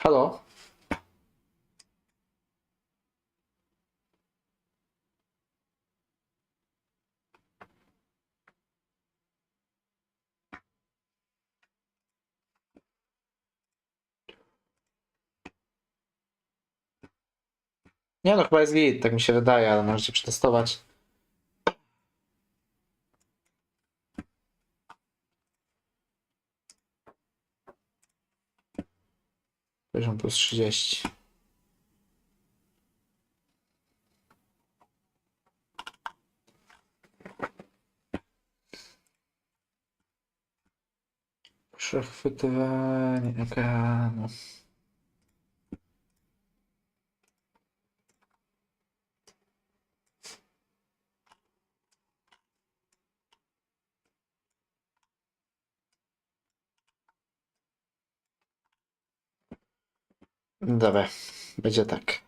Halo? Nie no, chyba jest git, tak mi się wydaje, ale możecie przetestować. Poziom plus 30. Przechwytywanie ekranu. Dobra, będzie tak.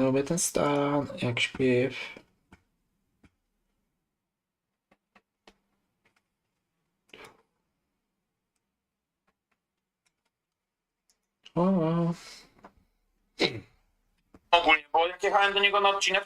Lubię ten stan, jak śpiew. O, o. Ogólnie, bo jak jechałem do niego na odcinek,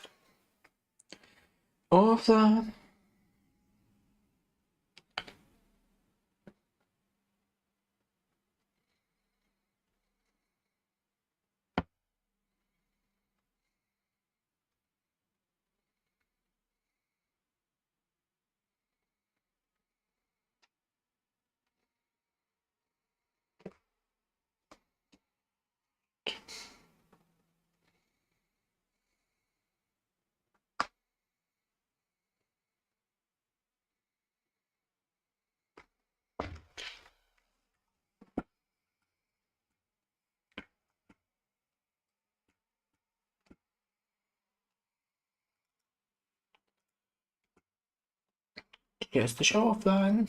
Here's the show off then.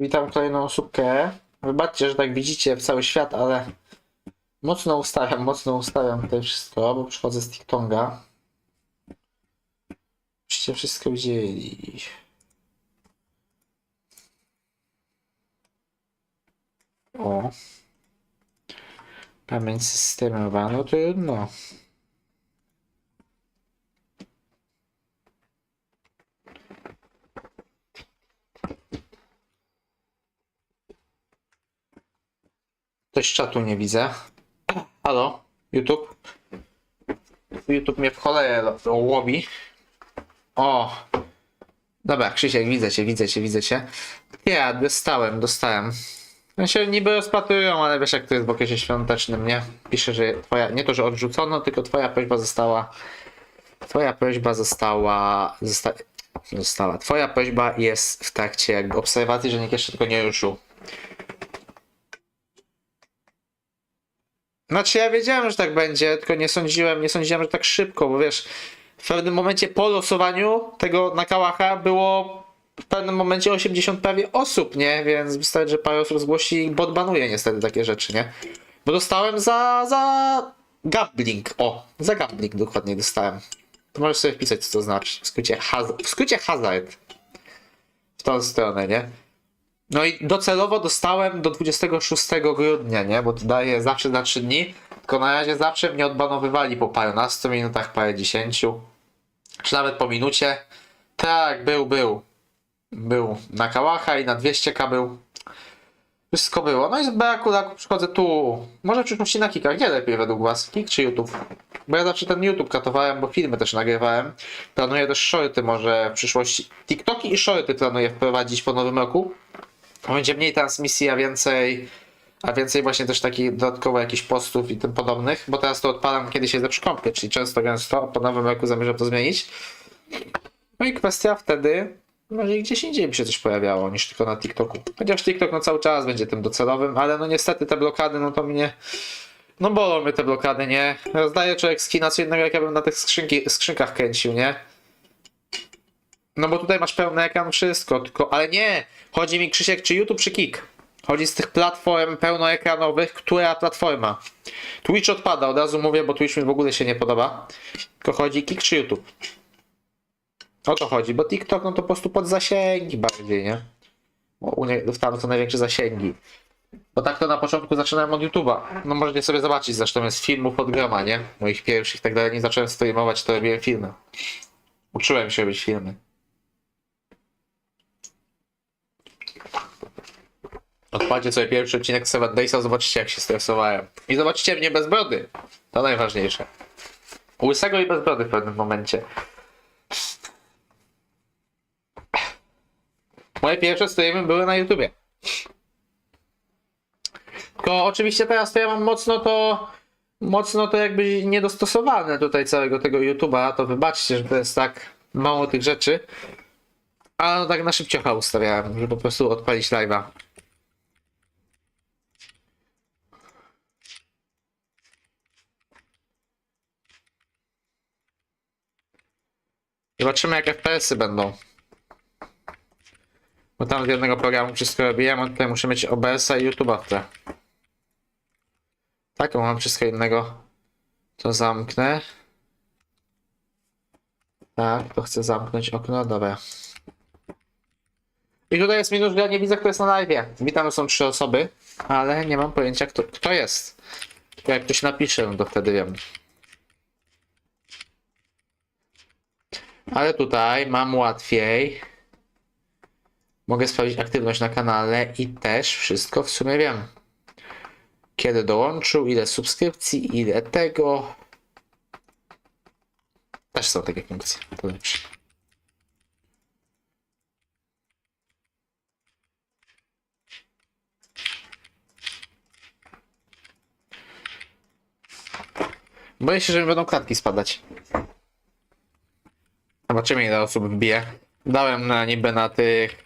Witam kolejną osóbkę. Wybaczcie, że tak widzicie w cały świat, ale mocno ustawiam, mocno ustawiam tutaj wszystko, bo przychodzę z TikTonga. Byście wszystko widzieli. O. Pamięć systemowa, no trudno. Coś czatu nie widzę. Halo? YouTube? YouTube mnie w cholerę łowi. O! Dobra, Krzysiek, widzę cię, widzę cię, widzę cię. Ja, dostałem, dostałem. No się niby rozpatrują, ale wiesz jak to jest w okresie świątecznym, nie? Pisze, że twoja, nie to, że odrzucono, tylko twoja prośba została, twoja prośba została, zosta, została, twoja prośba jest w trakcie jakby obserwacji, że nikt jeszcze tego nie ruszył. Znaczy ja wiedziałem, że tak będzie, tylko nie sądziłem, nie sądziłem, że tak szybko, bo wiesz, w pewnym momencie po losowaniu tego na kałacha było w pewnym momencie 80 prawie osób, nie? Więc wystarczy, że parę osób zgłosi i banuje niestety takie rzeczy, nie? Bo dostałem za, za gambling, o, za gambling dokładnie dostałem. To możesz sobie wpisać, co to znaczy. W skrócie, haz w skrócie hazard. W tą stronę, nie? No i docelowo dostałem do 26 grudnia, nie? Bo to daje zawsze na 3 dni. Tylko na razie zawsze mnie odbanowywali po parunastu minutach, parę dziesięciu. Czy nawet po minucie. Tak, był, był. Był na kałacha i na 200k był. Wszystko było. No i z braku laku przychodzę tu. Może w przyszłości na kikach. Gdzie lepiej według was? Kik czy YouTube? Bo ja zawsze ten YouTube katowałem, bo filmy też nagrywałem. Planuję też shorty może w przyszłości. TikToki i shorty planuję wprowadzić po nowym roku. Będzie mniej transmisji, a więcej, a więcej właśnie też takich dodatkowo jakichś postów i tym podobnych, bo teraz to odpalam kiedy się kompie, czyli często gęsto, po nowym roku zamierzam to zmienić. No i kwestia wtedy, może i gdzieś indziej by się coś pojawiało niż tylko na TikToku. Chociaż TikTok no cały czas będzie tym docelowym, ale no niestety te blokady, no to mnie, no bolą mnie te blokady, nie? Rozdaje człowiek skina co innego, jak ja bym na tych skrzynki, skrzynkach kręcił, nie? No bo tutaj masz pełny ekran, wszystko, tylko, ale nie! Chodzi mi Krzysiek, czy YouTube, czy Kik? Chodzi z tych platform pełnoekranowych, która platforma? Twitch odpada, od razu mówię, bo Twitch mi w ogóle się nie podoba. Tylko chodzi Kik czy YouTube? O to chodzi, bo TikTok no to po prostu pod zasięgi bardziej, nie? Bo u nie, tam są największe zasięgi. Bo tak to na początku zaczynałem od YouTube'a. No możecie sobie zobaczyć, zresztą jest filmów od groma, nie? Moich pierwszych i tak dalej. Nie zacząłem streamować, to robiłem filmy. Uczyłem się robić filmy. Odpalcie sobie pierwszy odcinek Seven Daysa, jak się stresowałem. I zobaczycie mnie bez brody. To najważniejsze. Łysego i bez brody w pewnym momencie. Moje pierwsze streamy były na YouTubie. Tylko oczywiście teraz to ja mam mocno to mocno to jakby niedostosowane tutaj całego tego YouTube'a, to wybaczcie, że to jest tak mało tych rzeczy. Ale no tak na szybciocha ustawiałem, żeby po prostu odpalić live'a. Zobaczymy jak FPS-y będą. Bo tam z jednego programu wszystko robiłem, a tutaj muszę mieć OBS-a i YouTube'a w tle. Tak, mam wszystko innego. To zamknę. Tak, to chcę zamknąć okno, dobra. I tutaj jest minus, że ja nie widzę, kto jest na live. Witam, są trzy osoby, ale nie mam pojęcia, kto, kto jest. Jak ktoś napisze, no to wtedy wiem. Ale tutaj mam łatwiej. Mogę sprawdzić aktywność na kanale i też wszystko w sumie wiem. Kiedy dołączył, ile subskrypcji, ile tego. Też są takie funkcje. To lepsze. Boję się, że mi będą klatki spadać. Zobaczymy ile osób wbije. Dałem na niby na tych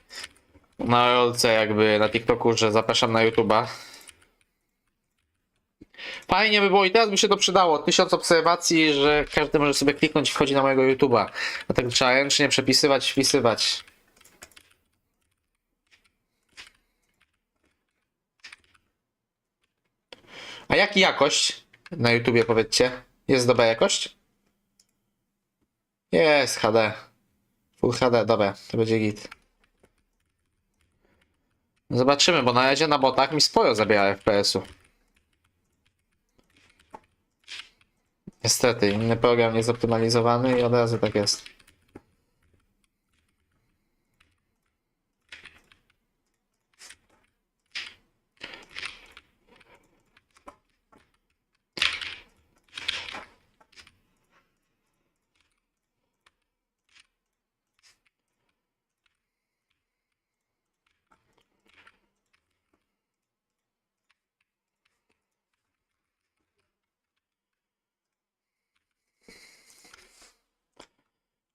na rolce jakby na TikToku, że zapraszam na YouTube'a. Fajnie by było i teraz by się to przydało. Tysiąc obserwacji, że każdy może sobie kliknąć i wchodzi na mojego YouTube'a. Dlatego trzeba ręcznie przepisywać, wpisywać. A jaki jakość na YouTubie powiedzcie? Jest dobra jakość? Jest HD. Full HD, dobra, to będzie git. Zobaczymy, bo na razie na botach mi sporo zabiera FPS-u. Niestety, inny program jest zoptymalizowany i od razu tak jest.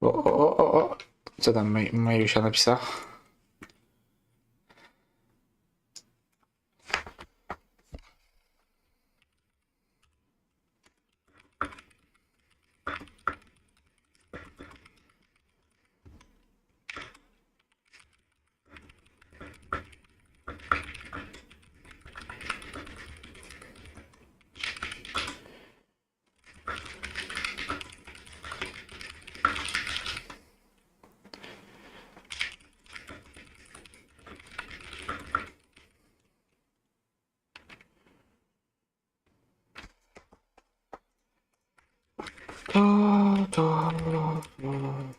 O, o, o, o. Co tam Maj- Majusia napisała? To, to, to.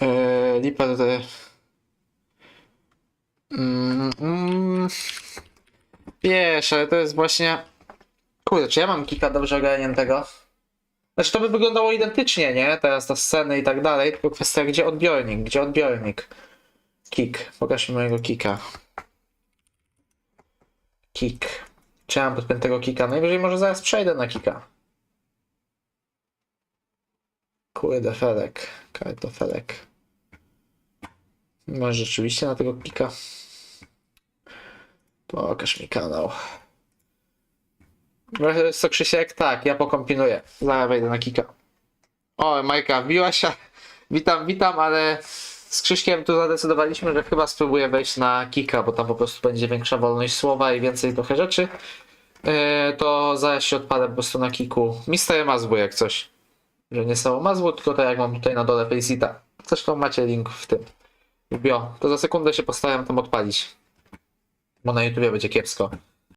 Eee, lipa tutaj. Mm, mm, wiesz, ale to jest właśnie. Kurde, czy ja mam kika dobrze ogarniętego? Znaczy to by wyglądało identycznie, nie? Teraz te sceny i tak dalej, tylko kwestia gdzie odbiornik, gdzie odbiornik. Kik, pokaż mi mojego kika. Kik. Czy mam podpiętego kika? Najwyżej może zaraz przejdę na kika. Kurde, felek. Kartofelek. Może rzeczywiście na tego kika. Pokaż mi kanał. Co Krzysiek? Tak, ja pokombinuję. Zaraz wejdę na kika. O, Majka, wbiła się. Witam, witam, ale z Krzyśkiem tu zadecydowaliśmy, że chyba spróbuję wejść na kika, bo tam po prostu będzie większa wolność słowa i więcej trochę rzeczy. Yy, to zaraz się odpalę po prostu na kiku. Mister Mazbu jak coś. Że nie samo Mazbu, tylko tak jak mam tutaj na dole Faceita. Zresztą macie link w tym. W bio. To za sekundę się postaram tam odpalić. Bo na YouTubie będzie kiepsko.